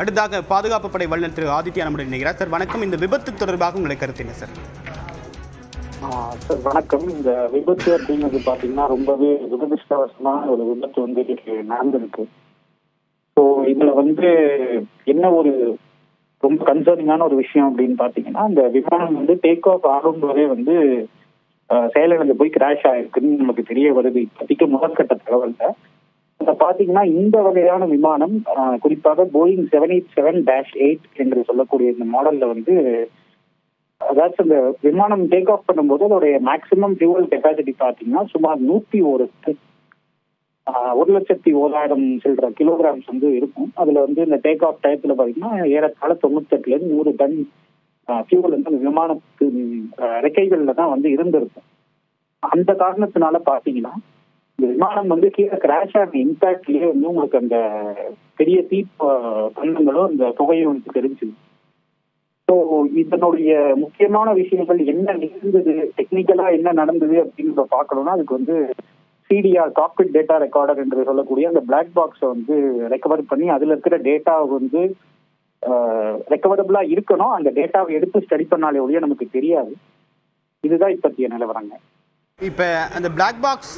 அடுத்ததாக பாதுகாப்பு படை வல்லுநர் திரு ஆதித்யா நம்முடைய நினைக்கிறார் சார் வணக்கம். இந்த விபத்து தொடர்பாக உங்களை கருத்து என்ன சார் சார் வணக்கம். இந்த விபத்து அப்படிங்கிறது பாத்தீங்கன்னா ரொம்பவே துரதிருஷ்டவசமான ஒரு விபத்து வந்து நடந்திருக்கு. ஸோ இதுல வந்து என்ன ஒரு ரொம்ப கன்சர்னிங்கான ஒரு விஷயம் அப்படின்னு பாத்தீங்கன்னா இந்த விமானம் வந்து டேக் ஆஃப் ஆகும்போதே வந்து செயலிழந்து போய் கிராஷ் ஆயிருக்குன்னு நமக்கு தெரிய வருது. இப்போதைக்கு முதற்கட்ட தகவல்ல. பாத்தீங்கன்னா இந்த வகையான விமானம் குறிப்பாக Boeing seven eight seven dash eight என்று சொல்லக்கூடிய இந்த மாடல்ல வந்து அதாவது இந்த விமானம் டேக் ஆஃப் பண்ணும்போது அதோடைய மேக்சிமம் ஃபியூவல் கெப்பாசிட்டி பார்த்தீங்கன்னா சுமார் நூத்தி ஒரு ஒரு லட்சத்தி ஓராயிரம் சில்லற கிலோகிராம்ஸ் வந்து இருக்கும். அதுல வந்து இந்த டேக் ஆஃப் டயத்துல பாத்தீங்கன்னா ஏறத்தாழ தொண்ணூத்தெட்டுல இருந்து நூறு டன் ஃபியூவல் வந்து அந்த விமானத்தின் ரெக்கைகள்ல தான் வந்து இருந்திருக்கும். அந்த காரணத்தினால பாத்தீங்கன்னா விமானம் வந்து கீழே கிராஷ் ஆன இம்பாக்ட்லயே வந்து உங்களுக்கு அந்த பெரிய தீ ப- பந்தங்களும் அந்த புகையும் வந்து தெரிஞ்சுது ஸோ இதனுடைய முக்கியமான விஷயங்கள் என்ன நிகழ்ந்தது டெக்னிக்கலா என்ன நடந்தது அப்படின்றத பார்க்கணும்னா அதுக்கு வந்து சிடிஆர் காக்பிட் டேட்டா ரெக்கார்டர் என்று சொல்லக்கூடிய அந்த பிளாக் பாக்ஸை வந்து ரெக்கவர் பண்ணி அதுல இருக்கிற டேட்டா வந்து ரெக்கவரபிளா இருக்கணும். அந்த டேட்டாவை எடுத்து ஸ்டடி பண்ணாலே ஒழிய நமக்கு தெரியாது. இதுதான் இப்பத்திய நிலவரங்க இப்போ அந்த பிளாக் பாக்ஸ்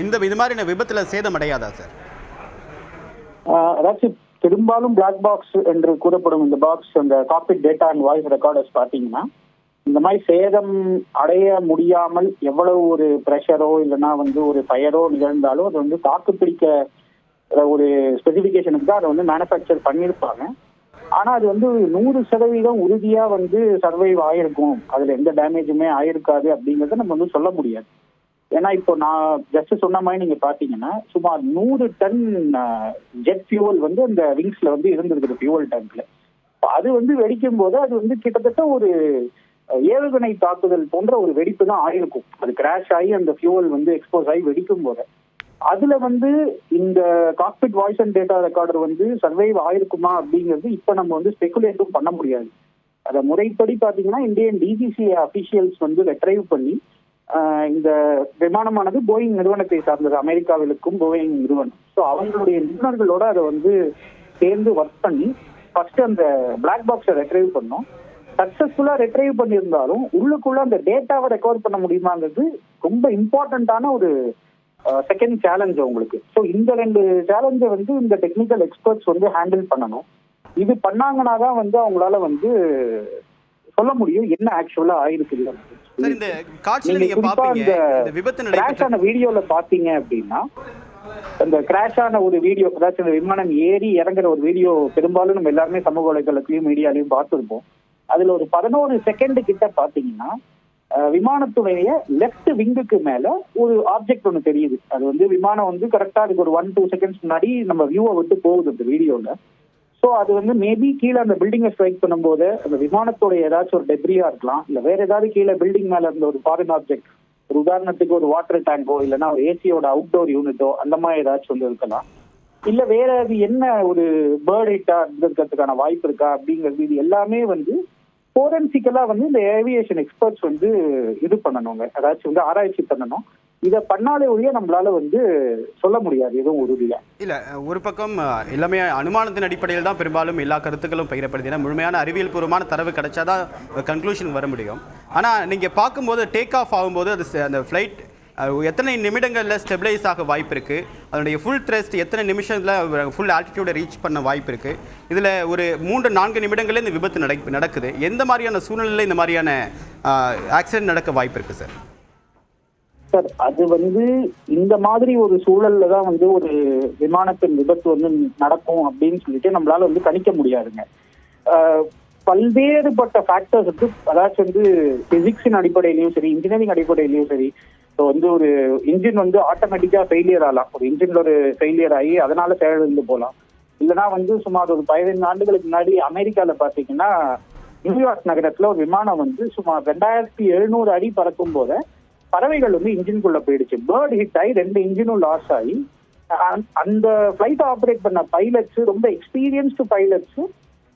இந்த இது மாதிரியான விபத்தில் சேதம் அடையாதா சார் அதாச்சும் பெரும்பாலும் பிளாக் பாக்ஸ் என்று கூறப்படும் இந்த பாக்ஸ் அந்த cockpit data and voice recorders பார்த்தீங்கன்னா இந்த மாதிரி சேதம் அடைய முடியாமல் எவ்வளவு ஒரு ப்ரெஷரோ இல்லைன்னா வந்து ஒரு ஃபயரோ நிகழ்ந்தாலும் அது வந்து தாக்கு பிடிக்க ஒரு ஸ்பெசிஃபிகேஷனுக்கு தான் அதை வந்து மேனுஃபேக்சர் பண்ணியிருப்பாங்க. ஆனா அது வந்து நூறு சதவீதம் உறுதியா வந்து சர்வைவ் ஆயிருக்கும். அதுல எந்த டேமேஜுமே ஆயிருக்காது அப்படிங்கறத நம்ம வந்து சொல்ல முடியாது. ஏன்னா இப்போ நான் ஜஸ்ட் சொன்ன மாதிரி நீங்க பாத்தீங்கன்னா சுமார் நூறு டன் ஜெட் ஃபியூவல் வந்து அந்த விங்ஸ்ல வந்து இருந்திருக்குது ஃபியூவல் டேங்க்ல அது வந்து வெடிக்கும் போது அது வந்து கிட்டத்தட்ட ஒரு ஏவுகணை தாக்குதல் போன்ற ஒரு வெடிப்பு தான் ஆயிருக்கும். அது கிராஷ் ஆகி அந்த ஃபியூவல் வந்து எக்ஸ்போஸ் ஆகி வெடிக்கும் போது அதுல வந்து இந்த cockpit voice and data recorder வந்து சர்வைவ் ஆயிருக்குமா அப்படிங்கிறது இப்ப நம்ம வந்து ஸ்பெகுலேட்டும் பண்ண முடியாது. அதை முறைப்படி பாத்தீங்கன்னா இந்தியன் டிஜிசி அபிஷியல்ஸ் வந்து ரெட்ரைவ் பண்ணி இந்த விமானமானது போயிங் நிறுவனத்தை சார்ந்தது அமெரிக்காவிலுக்கும் போயிங் நிறுவனம். ஸோ அவங்களுடைய நிபுணர்களோட அதை வந்து சேர்ந்து ஒர்க் பண்ணி ஃபர்ஸ்ட் அந்த பிளாக் பாக்ஸை ரெட்ரைவ் பண்ணோம். சக்சஸ்ஃபுல்லா ரெட்ரைவ் பண்ணியிருந்தாலும் உள்ளுக்குள்ள அந்த டேட்டாவை ரெக்கவர் பண்ண முடியுமாங்கிறது ரொம்ப இம்பார்ட்டன்டான ஒரு செகண்ட் சேலஞ்ச் உங்களுக்கு. ஸோ இந்த ரெண்டு சேலஞ்சை வந்து இந்த டெக்னிக்கல் எக்ஸ்பர்ட்ஸ் வந்து ஹேண்டில் பண்ணணும். இது பண்ணாங்கன்னா தான் வந்து அவங்களால வந்து சொல்ல முடியும் என்ன ஆக்சுவலா ஆயிருக்குது இந்த காட்சியில் நீங்க இந்த விபத்து கிராஷ் ஆன வீடியோல பாத்தீங்க அப்படின்னா அந்த கிராஷ் ஆன ஒரு வீடியோ அதாச்சும் இந்த விமானம் ஏறி இறங்குற ஒரு வீடியோ பெரும்பாலும் நம்ம எல்லாருமே சமூக வலைதளத்திலயும் மீடியாலையும் பார்த்திருப்போம். அதுல ஒரு பதினோரு செகண்ட் கிட்ட பாத்தீங்கன்னா விமானத்துடைய லெஃப்ட் விங்குக்கு மேல ஒரு ஆப்ஜெக்ட் ஒன்று தெரியுது. அது வந்து விமானம் வந்து கரெக்டா அதுக்கு ஒரு ஒன் டூ செகண்ட்ஸ் முன்னாடி நம்ம வியூவை விட்டு போகுது அந்த வீடியோல ஸோ அது வந்து மேபி கீழே அந்த பில்டிங்கை ஸ்ட்ரைக் பண்ணும்போது அந்த விமானத்துடைய ஏதாச்சும் ஒரு டெப்ரியா இருக்கலாம். இல்லை வேற ஏதாவது கீழே பில்டிங் மேல இருந்த ஒரு ஃபாரின் ஆப்ஜெக்ட் ஒரு உதாரணத்துக்கு ஒரு வாட்டர் டேங்கோ இல்லைன்னா ஒரு ஏசியோட அவுட்டோர் யூனிட்டோ அந்த மாதிரி ஏதாச்சும் வந்து இருக்கலாம். இல்ல வேற அது என்ன ஒரு பேர்ட் ஹிட்டா இருந்திருக்கிறதுக்கான வாய்ப்பு இருக்கா அப்படிங்கிறது இது எல்லாமே வந்து போரன்சிக்கலா வந்து இந்த ஏவியேஷன் எக்ஸ்பர்ட்ஸ் வந்து இது பண்ணணுங்க. அதாச்சும் வந்து ஆராய்ச்சி பண்ணணும். இதை பண்ணாலே ஒழிய நம்மளால வந்து சொல்ல முடியாது எதுவும் உறுதியா. இல்ல ஒரு பக்கம் எல்லாமே அனுமானத்தின் அடிப்படையில் தான் பெரும்பாலும் எல்லா கருத்துக்களும் பகிரப்படுது ஏன்னா முழுமையான அறிவியல் பூர்வமான தரவு கிடைச்சாதான் கன்க்ளூஷன் வர முடியும். ஆனா நீங்க பார்க்கும்போது டேக் ஆஃப் ஆகும்போது அது அந்த ஃப்ளைட் எத்தனை நிமிடங்கள்ல ஸ்டெபிளைஸ் ஆக வாய்ப்பு இருக்கு அதனுடைய ஃபுல் த்ரெஸ்ட் எத்தனை நிமிஷத்தில் ஃபுல் ஆல்டிடியூடை ரீச் பண்ண வாய்ப்பு இருக்குது இதுல ஒரு மூன்று நான்கு நிமிடங்களே இந்த விபத்து நடக் நடக்குது. எந்த மாதிரியான சூழ்நிலையில் இந்த மாதிரியான ஆக்சிடென்ட் நடக்க வாய்ப்பு இருக்குது சார் சார் அது வந்து இந்த மாதிரி ஒரு சூழல்ல தான் வந்து ஒரு விமானத்தின் விபத்து வந்து நடக்கும் அப்படின்னு சொல்லிட்டு நம்மளால வந்து கணிக்க முடியாதுங்க. ஆஹ் பல்வேறுபட்ட வந்து அதாச்சும் வந்து பிசிக்ஸின் அடிப்படையிலையும் சரி இன்ஜினியரிங் அடிப்படையிலையும் சரி இப்போ வந்து ஒரு இன்ஜின் வந்து ஆட்டோமேட்டிக்கா ஃபெயிலியர் ஆகலாம். ஒரு இன்ஜின்ல ஒரு ஃபெயிலியர் ஆகி அதனால செயலிழந்து போகலாம். இல்லைன்னா வந்து சுமார் ஒரு பதினைந்து ஆண்டுகளுக்கு முன்னாடி அமெரிக்கால பாத்தீங்கன்னா நியூயார்க் நகரத்துல ஒரு விமானம் வந்து சுமார் ரெண்டாயிரத்தி எழுநூறு அடி பறக்கும் போது பறவைகள் வந்து இன்ஜின்குள்ள போயிடுச்சு. பேர்ட் ஹிட் ஆகி ரெண்டு இன்ஜினும் லாஸ் ஆகி அந்த ஃபிளைட் ஆப்ரேட் பண்ண பைலட்ஸ் ரொம்ப எக்ஸ்பீரியன்ஸ்டு பைலட்ஸ்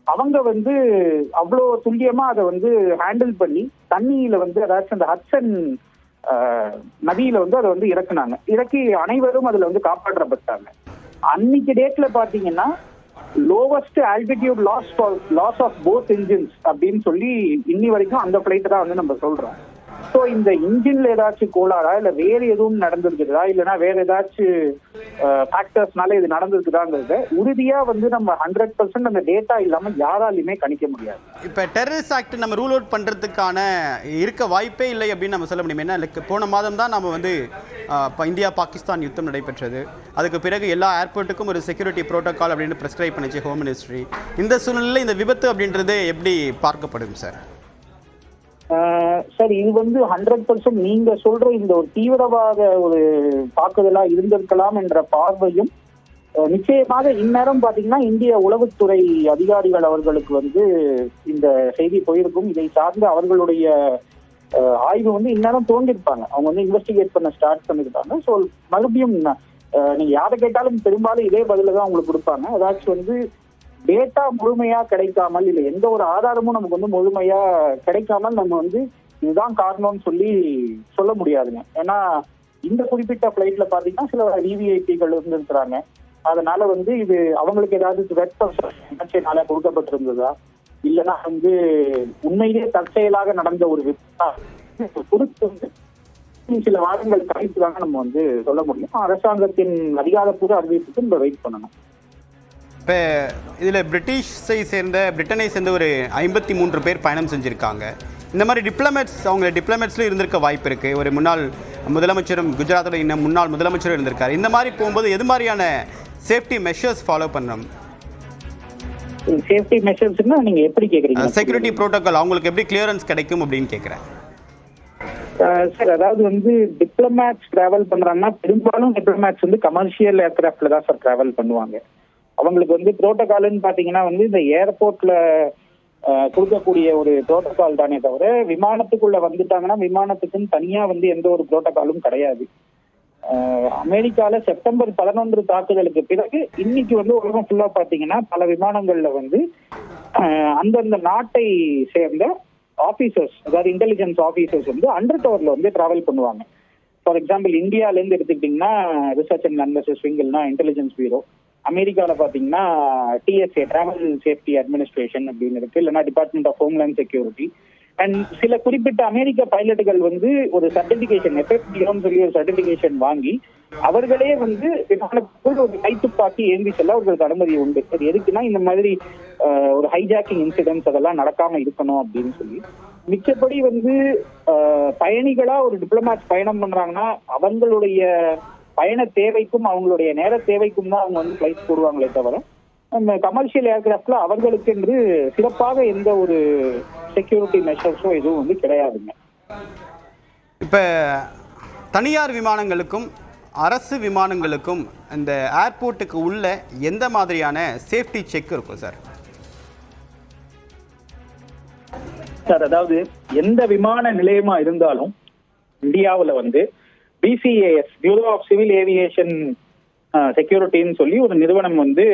அவங்க வந்து அவ்வளோ துல்லியமா அதை வந்து ஹேண்டில் பண்ணி தண்ணியில வந்து அதாச்சும் அந்த ஹட்சன் நதியில வந்து அதை வந்து இறக்குனாங்க. இறக்கி அனைவரும் அதுல வந்து காப்பாற்றப்பட்டாங்க. அன்னைக்கு டேட்ல பாத்தீங்கன்னா lowest altitude loss loss of both engines அப்படின்னு சொல்லி இன்னி வரைக்கும் அந்த பிளைட் தான் வந்து நம்ம சொல்றோம். ஸோ இந்த இன்ஜின்ல ஏதாச்சும் கோளாறா? இல்ல வேற எதுவும் நடந்திருக்குதா? இல்லைன்னா வேற ஏதாச்சும் ஃபேக்டர்ஸ்னால இது நடந்திருக்குதாங்கிறத உறுதியா வந்து நம்ம ஹண்ட்ரட் பர்சன்ட் அந்த டேட்டா இல்லாம யாராலையுமே கணிக்க முடியாது. இப்போ டெரரிஸ்ட் ஆக்ட் நம்ம ரூல் அவுட் பண்ணுறதுக்கான இருக்க வாய்ப்பே இல்லை அப்படின்னு நம்ம சொல்ல முடியும். ஏன்னா like போன மாதம் தான் நம்ம வந்து இந்தியா பாகிஸ்தான் யுத்தம் நடைபெற்றது. அதுக்கு பிறகு எல்லா ஏர்போர்ட்டுக்கும் ஒரு செக்யூரிட்டி ப்ரோட்டோகால் அப்படின்னு ப்ரெஸ்கிரைப் பண்ணிச்சு ஹோம் மினிஸ்ட்ரி இந்த சூழ்நிலையில் இந்த விபத்து அப்படின்றது எப்படி பார்க்கப்படும் சார் சார் இது வந்து ஹண்ட்ரட் பர்சன்ட் நீங்க சொல்ற இந்த ஒரு தீவிரவாத ஒரு தாக்குதலா இருந்திருக்கலாம் என்ற பார்வையும் நிச்சயமாக இந்நேரம் பாத்தீங்கன்னா இந்திய உளவுத்துறை அதிகாரிகள் அவர்களுக்கு வந்து இந்த செய்தி போயிருக்கும். இதை சார்ந்து அவர்களுடைய ஆய்வு வந்து இந்நேரம் தோண்டிருப்பாங்க அவங்க வந்து இன்வெஸ்டிகேட் பண்ண ஸ்டார்ட் பண்ணிருப்பாங்க ஸோ மறுபடியும் நீங்க யாரை கேட்டாலும் பெரும்பாலும் இதே பதில தான் உங்களுக்கு கொடுப்பாங்க. அதாச்சும் வந்து டேட்டா முழுமையா கிடைக்காமல் இல்லை எந்த ஒரு ஆதாரமும் நமக்கு வந்து முழுமையா கிடைக்காமல் நம்ம வந்து இதுதான் காரணம்னு சொல்லி சொல்ல முடியாதுங்க. ஏன்னா இந்த குறிப்பிட்ட பிளைட்ல பாத்தீங்கன்னா சில விவிஐபிகள் இருந்திருக்கிறாங்க. அதனால வந்து இது அவங்களுக்கு ஏதாவது ரெட் பர்சனால கொடுக்கப்பட்டிருந்ததா? இல்லைன்னா வந்து உண்மையிலேயே தற்செயலாக நடந்த ஒரு விபத்தா? குறித்து வந்து சில வாரங்கள் கழித்து தாங்க நம்ம வந்து சொல்ல முடியும். அரசாங்கத்தின் அதிகாரப்பூர்வ அறிவிப்புக்கு நம்ம வெயிட் பண்ணணும். இப்போ இதில் பிரிட்டிஷை சேர்ந்த பிரிட்டனை சேர்ந்த ஒரு ஐம்பத்தி மூன்று பேர் பயணம் செஞ்சுருக்காங்க. இந்த மாதிரி டிப்ளமேட்ஸ் அவங்க டிப்ளமேட்ஸ்லையும் இருந்திருக்க வாய்ப்பு இருக்குது ஒரு முன்னாள் முதலமைச்சரும் குஜராத்தோட இன்னும் முன்னாள் முதலமைச்சரும் இருந்திருக்காரு. இந்த மாதிரி போகும்போது எது மாதிரியான சேஃப்டி மெஷர்ஸ் ஃபாலோ பண்ணணும்? சேஃப்டி மெஷர்ஸ்னா நீங்க எப்படி கேக்குறீங்க? செக்யூரிட்டி ப்ரோட்டோகால் அவங்களுக்கு எப்படி கிளியரன்ஸ் கிடைக்கும் அப்படின்னு கேட்குறேன் சார் அதாவது வந்து டிப்ளமேட்ஸ் டிராவல் பண்றாங்கன்னா பெரும்பாலும் டிப்ளமேட்ஸ் வந்து கமர்ஷியல் ஏர்கிராஃப்ட்ல தான் சார் டிராவல் பண்ணுவாங்க. அவங்களுக்கு வந்து புரோட்டோகால்னு பாத்தீங்கன்னா வந்து இந்த ஏர்போர்ட்ல கொடுக்கக்கூடிய ஒரு புரோட்டோகால் தானே தவிர விமானத்துக்குள்ள வந்துட்டாங்கன்னா விமானத்துக்குன்னு தனியா வந்து எந்த ஒரு புரோட்டோகாலும் கிடையாது. அமெரிக்கால செப்டம்பர் பதினொன்று தாக்குதலுக்கு பிறகு இன்னைக்கு வந்து உலகம் ஃபுல்லா பாத்தீங்கன்னா பல விமானங்கள்ல வந்து அந்தந்த நாட்டை சேர்ந்த ஆபீசர்ஸ் அதாவது இன்டெலிஜென்ஸ் ஆபீசர்ஸ் வந்து அண்டர் டவர்ல வந்து டிராவல் பண்ணுவாங்க. ஃபார் எக்ஸாம்பிள் இந்தியால இருந்து எடுத்துக்கிட்டீங்கன்னா ரிசர்ச் அண்ட் அனாலிசிஸ் விங்கிள்னா இன்டெலிஜென்ஸ் பியூரோ அமெரிக்கால பாத்தீங்கன்னா டிஎஸ்ஏ டிராவல் சேஃப்டி அட்மினிஸ்ட்ரேஷன் அப்படின்னு இருக்கு. இல்லைன்னா department of homeland security and சில குறிப்பிட்ட அமெரிக்க பைலட்டுகள் வந்து ஒரு சர்டிபிகேஷன் எஃப்எஃப்டிஓன்னு சொல்லி ஒரு சர்டிபிகேஷன் வாங்கி அவர்களே வந்து ஒரு கைத்துப்பாக்கி ஏந்தி செல்ல அவர்களுக்கு அனுமதி உண்டு. அது எதுக்குன்னா இந்த மாதிரி ஒரு ஹைஜாக்கிங் இன்சிடென்ட்ஸ் அதெல்லாம் நடக்காம இருக்கணும் அப்படின்னு சொல்லி. மிச்சப்படி வந்து பயணிகளா ஒரு டிப்ளமேட் பயணம் பண்றாங்கன்னா அவங்களுடைய பயண தேவைக்கும் அவங்களுடைய நேர தேவைக்கும் தான் அவங்க வந்து ஃபிளைட் போடுவாங்களே தவிர நம்ம கமர்ஷியல் ஏர்கிராஃப்ட்ல அவங்களுக்கு என்று சிறப்பாக எந்த ஒரு செக்யூரிட்டி மெஷர்ஸும் எதுவும் வந்து கிடையாதுங்க. இப்போ தனியார் விமானங்களுக்கும் அரசு விமானங்களுக்கும் இந்த ஏர்போர்ட்டுக்கு உள்ள எந்த மாதிரியான சேஃப்டி செக் இருக்கும் சார் சார் அதாவது எந்த விமான நிலையமா இருந்தாலும் இந்தியாவுல வந்து BCAS bureau of civil aviation செக்யூரிட்டின்னு சொல்லி ஒரு நிறுவனம் வந்து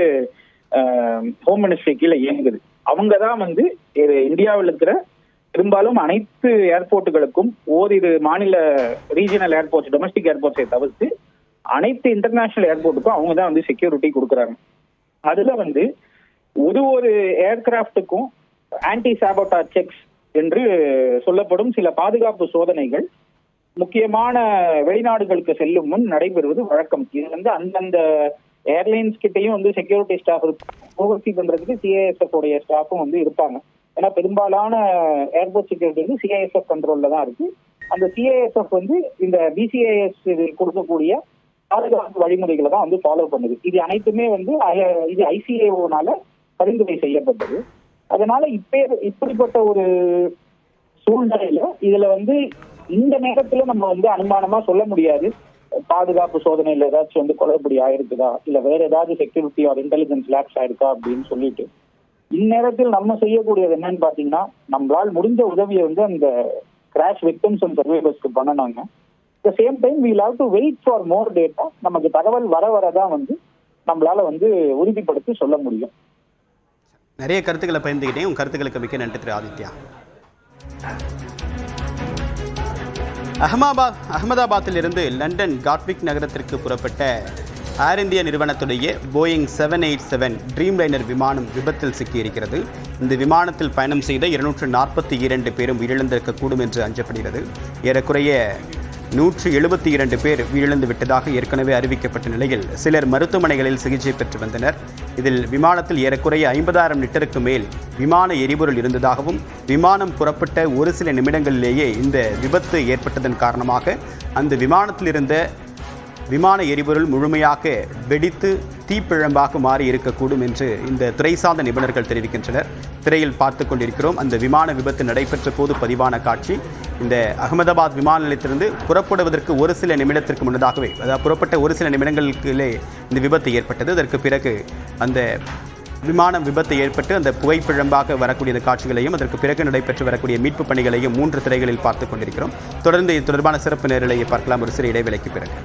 ஹோம் மினிஸ்ட்ரி கீழே இயங்குது. அவங்க தான் வந்து இது இந்தியாவில் இருக்கிற பெரும்பாலும் அனைத்து ஏர்போர்ட்டுகளுக்கும் ஓரிரு மாநில ரீஜனல் ஏர்போர்ட்ஸ் டொமஸ்டிக் ஏர்போர்ட்ஸை தவிர்த்து அனைத்து இன்டர்நேஷனல் ஏர்போர்ட்டுக்கும் அவங்க தான் வந்து செக்யூரிட்டி கொடுக்குறாங்க. அதுல வந்து ஒரு ஒரு ஏர்கிராஃப்ட்டுக்கும் ஆன்டி சாபோட்டா செக்ஸ் என்று சொல்லப்படும் சில பாதுகாப்பு சோதனைகள் முக்கியமான வெளிநாடுகளுக்கு செல்லும் முன் நடைபெறுவது வழக்கம். இது வந்து அந்தந்த ஏர்லைன்ஸ் கிட்டையும் வந்து செக்யூரிட்டி ஸ்டாஃப் ஓவர்சி பண்றதுக்கு சிஐஎஸ்எஃப் உடைய ஸ்டாஃபும் வந்து இருப்பாங்க. ஏன்னா பெரும்பாலான ஏர்போர்ட் செக்யூரிட்டி வந்து சிஐஎஸ்எஃப் கண்ட்ரோல்ல தான் இருக்கு. அந்த சிஐஎஸ்எஃப் வந்து இந்த பிசிஐஎஸ் கொடுக்கக்கூடிய பாதுகாப்பு வழிமுறைகளை தான் வந்து ஃபாலோ பண்ணுது. இது அனைத்துமே வந்து இது ஐசிஏஓனால பரிந்துரை செய்யப்பட்டது. அதனால இப்ப இப்படிப்பட்ட ஒரு சூழ்நிலையில இதுல வந்து இந்த நேரத்துல நம்ம வந்து அனுமானமா சொல்ல முடியாது. பாதுகாப்பு சோதனையில ஏதாச்சும் வந்து குளறுபடி ஆயிருக்குதா? இல்ல வேற ஏதாவது செக்யூரிட்டி ஆர் இன்டெலிஜென்ஸ் லேப்ஸ் ஆயிருக்கா அப்படின்னு சொல்லிட்டு. இந்நேரத்தில் நம்ம செய்யக்கூடியது என்னன்னு பாத்தீங்கன்னா நம்மளால் முடிஞ்ச உதவியை வந்து அந்த கிராஷ் விக்டிம்ஸ் அண்ட் சர்வைவர்ஸ்க்கு பண்ணனாங்க the same time we'll have to wait for more data நமக்கு தகவல் வர வரதான் வந்து நம்மளால வந்து உறுதிப்படுத்தி சொல்ல முடியும். நிறைய கருத்துக்களை பயந்துக்கிட்டேன் உங்கள் கருத்துக்களுக்கு மிக்க நன்றி திரு ஆதித்யா. அகமாபாத் அகமதாபாத்திலிருந்து லண்டன் காட்விக் நகரத்திற்கு புறப்பட்ட ஏர் India நிறுவனத்துடைய Boeing seven eight seven Dreamliner விமானம் விபத்தில் சிக்கியிருக்கிறது. இந்த விமானத்தில் பயணம் செய்த இருநூற்று நாற்பத்தி இரண்டு பேரும் உயிரிழந்திருக்கக்கூடும் என்று அஞ்சப்படுகிறது. ஏறக்குறைய நூற்று எழுபத்தி இரண்டு பேர் உயிரிழந்து விட்டதாக ஏற்கனவே அறிவிக்கப்பட்ட நிலையில் சிலர் மருத்துவமனைகளில் சிகிச்சை பெற்று வந்தனர். இதில் விமானத்தில் ஏறக்குறைய ஐம்பதாயிரம் லிட்டருக்கு மேல் விமான எரிபொருள் இருந்ததாகவும் விமானம் புறப்பட்ட ஒரு சில நிமிடங்களிலேயே இந்த விபத்து ஏற்பட்டதன் காரணமாக அந்த விமானத்தில் இருந்த விமான எரிபொருள் முழுமையாக வெடித்து தீப்பிழம்பாக மாறி இருக்கக்கூடும் என்று இந்த துறை சார்ந்த நிபுணர்கள் தெரிவிக்கின்றனர். திரையில் பார்த்து கொண்டிருக்கிறோம் அந்த விமான விபத்து நடைபெற்ற போது பதிவான காட்சி. இந்த அகமதாபாத் விமான நிலையத்திலிருந்து புறப்படுவதற்கு ஒரு சில நிமிடத்திற்கு முன்னதாகவே அதாவது புறப்பட்ட ஒரு சில நிமிடங்களுக்குள்ளே இந்த விபத்து ஏற்பட்டது. அதற்கு பிறகு அந்த விமானம் விபத்து ஏற்பட்டு அந்த புகைப்பிழம்பாக வரக்கூடிய காட்சிகளையும் அதற்கு பிறகு நடைபெற்று வரக்கூடிய மீட்பு பணிகளையும் மூன்று திரைகளில் பார்த்து கொண்டிருக்கிறோம். தொடர்ந்து இது தொடர்பான சிறப்பு நேரலையை பார்க்கலாம். ஒரு சிறு இடைவேளைக்கு பிறகு.